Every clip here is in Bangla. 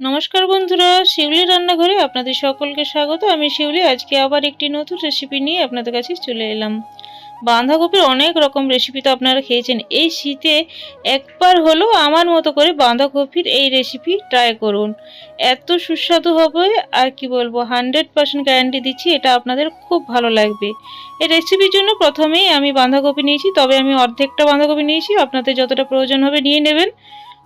নমস্কার বন্ধুরা, শিউলি রান্নাঘরে আপনাদের সকলকে স্বাগত। আমি শিউলি, আজকে আবার একটি নতুন রেসিপি নিয়ে আপনাদের কাছে চলে এলাম। বাঁধাকপির অনেক রকম রেসিপি তো আপনারা খেয়েছেন। এই শীতে একবার হলো আমার মতো করে বাঁধাকপির এই রেসিপি ট্রাই করুন। এত সুস্বাদু হবে, আর কি বলব হান্ড্রেড পার্সেন্ট গ্যারান্টি দিচ্ছি, এটা আপনাদের খুব ভালো লাগবে। এই রেসিপির জন্য প্রথমেই আমি বাঁধাকপি নিয়েছি, তবে আমি অর্ধেকটা বাঁধাকপি নিয়েছি। আপনাদের যতটা প্রয়োজন হবে নিয়ে নেবেন।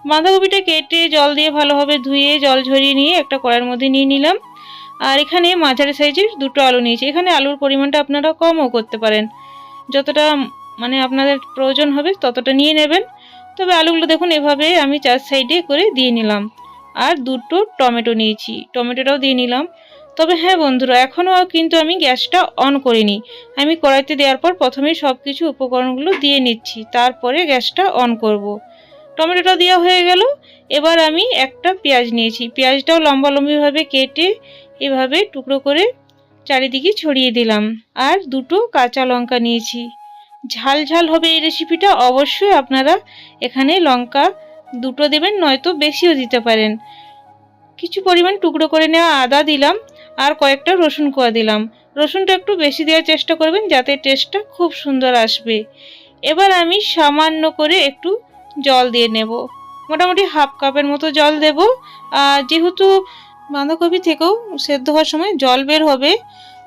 বাঁধাকপিটা কেটে জল দিয়ে ভালোভাবে ধুয়ে জল ঝরিয়ে নিয়ে একটা কড়াইয়ের মধ্যে নিয়ে নিলাম। আর এখানে মাঝারি সাইজের দুটো আলু নিয়েছি। এখানে আলুর পরিমাণটা আপনারা কমও করতে পারেন। যতটা মানে আপনাদের প্রয়োজন হবে ততটা নিয়ে নেবেন। তবে আলুগুলো দেখুন, এভাবে আমি চার সাইডে করে দিয়ে নিলাম। আর দুটো টমেটো নিয়েছি। টমেটোটাও দিয়ে নিলাম। তবে হ্যাঁ বন্ধুরা, এখনও কিন্তু আমি গ্যাসটা অন করিনি। আমি কড়াইতে দেওয়ার পর প্রথমেই সব কিছু উপকরণগুলো দিয়ে নিচ্ছি। তারপরে গ্যাসটা অন করব। টমেটোটা দেওয়া হয়ে গেল। এবার আমি একটা পেঁয়াজ নিয়েছি। পেঁয়াজটাও লম্বা লম্বিভাবে কেটে এভাবে টুকরো করে চারিদিকে ছড়িয়ে দিলাম। আর দুটো কাঁচা লঙ্কা নিয়েছি। ঝাল ঝাল হবে এই রেসিপিটা অবশ্যই আপনারা এখানে লঙ্কা দুটো দেবেন, নয়তো বেশিও দিতে পারেন। কিছু পরিমাণ টুকরো করে নেওয়া আদা দিলাম আর কয়েকটা রসুন কোয়া দিলাম। রসুনটা একটু বেশি দেওয়ার চেষ্টা করবেন যাতে টেস্টটা খুব সুন্দর আসবে। এবার আমি সামান্য করে একটু জল দিয়ে নেব। মোটামুটি হাফ কাপের মতো জল দেব। আর যেহেতু বাঁধাকপি থেকেও সেদ্ধ হওয়ার সময় জল বের হবে,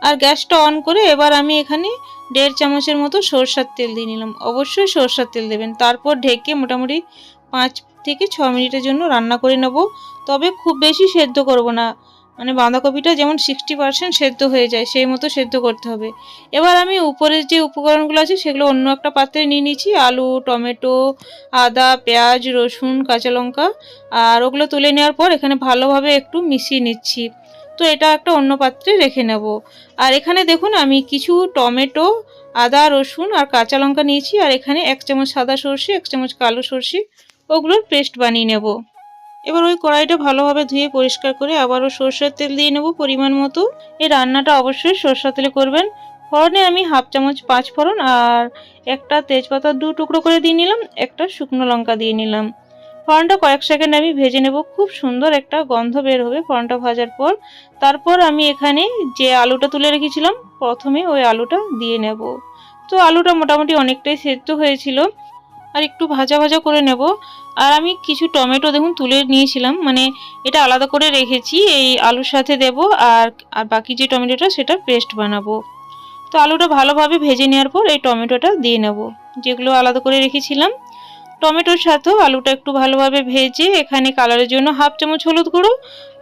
আর গ্যাসটা অন করে এবার আমি এখানে দেড় চামচের মতো সরষার তেল দিয়ে নিলাম। অবশ্যই সরষার তেল দেবেন। তারপর ঢেকে মোটামুটি পাঁচ থেকে ছ মিনিটের জন্য রান্না করে নেব। তবে খুব বেশি সেদ্ধ করব না। মানে বাঁধাকপিটা যেমন সিক্সটি পার্সেন্ট সেদ্ধ হয়ে যায়, সেই মতো সেদ্ধ করতে হবে। এবার আমি উপরের যে উপকরণগুলো আছে, সেগুলো অন্য একটা পাত্রে নিয়ে নিচ্ছি আলু, টমেটো, আদা, পেঁয়াজ, রসুন, কাঁচা লঙ্কা, আর ওগুলো তুলে নেওয়ার পর এখানে ভালোভাবে একটু মিশিয়ে নিচ্ছি। তো এটা একটা অন্য পাত্রে রেখে নেব। আর এখানে দেখুন, আমি কিছু টমেটো, আদা, রসুন আর কাঁচা লঙ্কা নিয়েছি। আর এখানে এক চামচ সাদা সর্ষে, এক চামচ কালো সর্ষে, ওগুলোর পেস্ট বানিয়ে নেব। এবার ওই কড়াইটা ভালোভাবে ধুয়ে পরিষ্কার করে আবারও সর্ষের তেল দিয়ে নেব পরিমাণ মতো। এই রান্নাটা অবশ্যই সর্ষের তেলে করবেন। ফোড়নে আমি হাফ চামচ পাঁচ ফোড়ন আর একটা তেজপাতা দু টুকরো করে দিয়ে নিলাম, একটা শুকনো লঙ্কা দিয়ে নিলাম। ফোড়নটা কয়েক সেকেন্ড আমি ভেজে নেব। খুব সুন্দর একটা গন্ধ বের হবে ফোড়নটা ভাজার পর। তারপর আমি এখানে যে আলুটা তুলে রেখেছিলাম, প্রথমে ওই আলুটা দিয়ে নেব। তো আলুটা মোটামুটি অনেকটাই সেদ্ধ হয়েছিল। আর একটু ভাজা ভাজা করে নেব। আর আমি কিছু টমেটো দেখুন তুলে নিয়েছিলাম মানে এটা আলাদা করে রেখেছি, এই আলুর সাথে দেব আর আর বাকি যে টমেটোটা সেটা পেস্ট বানাবো। তো আলুটা ভালোভাবে ভেজে নেওয়ার পর এই টমেটোটা দিয়ে নেব, যেগুলো আলাদা করে রেখেছিলাম। টমেটোর সাথেও আলুটা একটু ভালোভাবে ভেজে এখানে কালারের জন্য হাফ চামচ হলুদ গুঁড়ো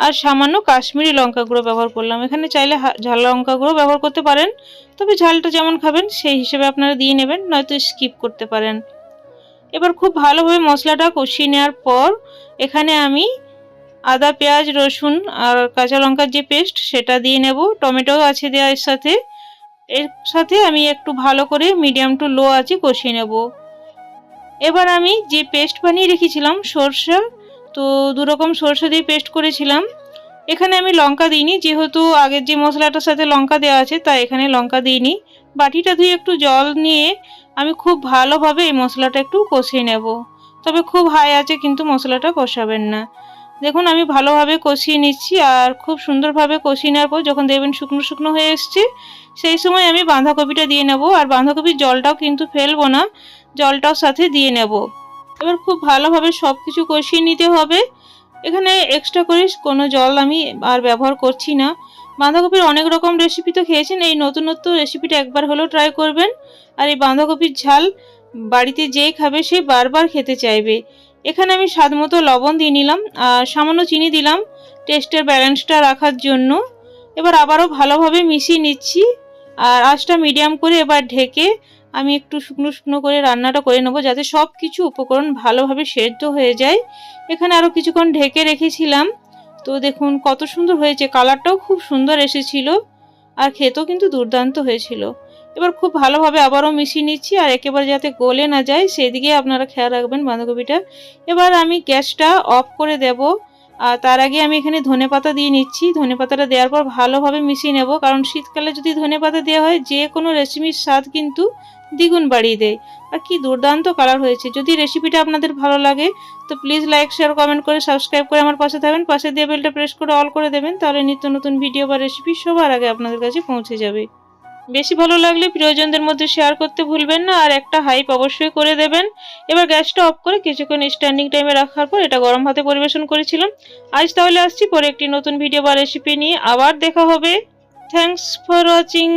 আর সামান্য কাশ্মীরি লঙ্কা গুঁড়ো ব্যবহার করলাম। এখানে চাইলে ঝাল লঙ্কা গুঁড়ো ব্যবহার করতে পারেন, তবে ঝালটা যেমন খাবেন সেই হিসেবে আপনারা দিয়ে নেবেন, নয়তো স্কিপ করতে পারেন। এবার খুব ভালোভাবে মশলাটা কষিয়ে নেওয়ার পর এখানে আমি আদা, পেঁয়াজ, রসুন আর কাঁচা লঙ্কার যে পেস্ট সেটা দিয়ে নেব। টমেটো আছে দেওয়া এর সাথে। এর সাথে আমি একটু ভালো করে মিডিয়াম টু লো আছে কষিয়ে নেব। এবার আমি যে পেস্ট বানিয়ে রেখেছিলাম সরষা, তো দুরকম সরষে দিয়ে পেস্ট করেছিলাম। এখানে আমি লঙ্কা দিইনি, যেহেতু আগের যে মশলাটার সাথে লঙ্কা দেওয়া আছে, তাই এখানে লঙ্কা দিইনি। বাটিটা ধুয়ে একটু জল নিয়ে আমি খুব ভালোভাবে এই মশলাটা একটু কষিয়ে নেব। তবে খুব হাই আছে কিন্তু মশলাটা কষাবেন না। দেখুন, আমি ভালোভাবে কষিয়ে নিচ্ছি আর খুব সুন্দরভাবে কষিয়ে নেওয়ার পর যখন দেখবেন শুকনো শুকনো হয়ে এসছে, সেই সময় আমি বাঁধাকপিটা দিয়ে নেব আর বাঁধাকপির জলটাও কিন্তু ফেলব না, জলটাও সাথে দিয়ে নেব। এবার খুব ভালোভাবে সব কিছু কষিয়ে নিতে হবে। এখানে এক্সট্রা করে কোনো জল আমি আর ব্যবহার করছি না। বাঁধাকপির অনেক রকম রেসিপি তো খেয়েছেন, এই নতুনত্ব রেসিপিটা একবার হলেও ট্রাই করবেন। আর এই বাঁধাকপির ঝাল বাড়িতে যেই খাবে সে বারবার খেতে চাইবে। এখানে আমি স্বাদ মতো লবণ দিয়ে নিলাম, আর সামান্য চিনি দিলাম টেস্টের ব্যালেন্সটা রাখার জন্য। এবার আবারও ভালোভাবে মিশিয়ে নিচ্ছি, আর আঁচটা মিডিয়াম করে এবার ঢেকে আমি একটু শুকনো শুকনো করে রান্নাটা করে নেব, যাতে সব কিছু উপকরণ ভালোভাবে সেদ্ধ হয়ে যায়। এখানে আরও কিছুক্ষণ ঢেকে রেখেছিলাম তো দেখুন, কত সুন্দর হয়েছে। কালারটাও খুব সুন্দর এসেছিল আর খেতেও কিন্তু দুর্দান্ত হয়েছিল। এবার খুব ভালোভাবে আবারও মিশিয়ে নিচ্ছি আর একেবারে যাতে গলে না যায়, সেদিকে আপনারা খেয়াল রাখবেন বাঁধাকপিটা। এবার আমি গ্যাসটা অফ করে দেব। আর তার আগে আমি এখানে ধনে পাতা দিয়ে নিচ্ছি। ধনে পাতাটা দেওয়ার পর ভালোভাবে মিশিয়ে নেব, কারণ শীতকালে যদি ধনে পাতা দেওয়া হয়, যে কোনো রেসিপির স্বাদ কিন্তু দ্বিগুণ বাড়িয়ে দেয়। আর কি দুর্দান্ত কালার হয়েছে। যদি রেসিপিটা আপনাদের ভালো লাগে, তো প্লিজ লাইক শেয়ার কমেন্ট করে সাবস্ক্রাইব করে আমার পাশে থাকবেন। পাশে দিয়ে বেলটা প্রেস করে অল করে দেবেন, তাহলে নিত্য নতুন ভিডিও বা রেসিপি সবার আগে আপনাদের কাছে পৌঁছে যাবে। বেশি ভালো লাগলে প্রিয়জনদের মধ্যে শেয়ার করতে ভুলবেন না, আর একটা হাইপ অবশ্যই করে দেবেন। এবার গ্যাসটা অফ করে কিছুক্ষণ স্ট্যান্ডিং টাইমে রাখার পর এটা গরম ভাতে পরিবেশন করেছিলাম। আজ তাহলে আসছি পরে একটি নতুন ভিডিও বা রেসিপি নিয়ে, আবার দেখা হবে। Thanks for watching